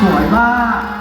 สวยมาก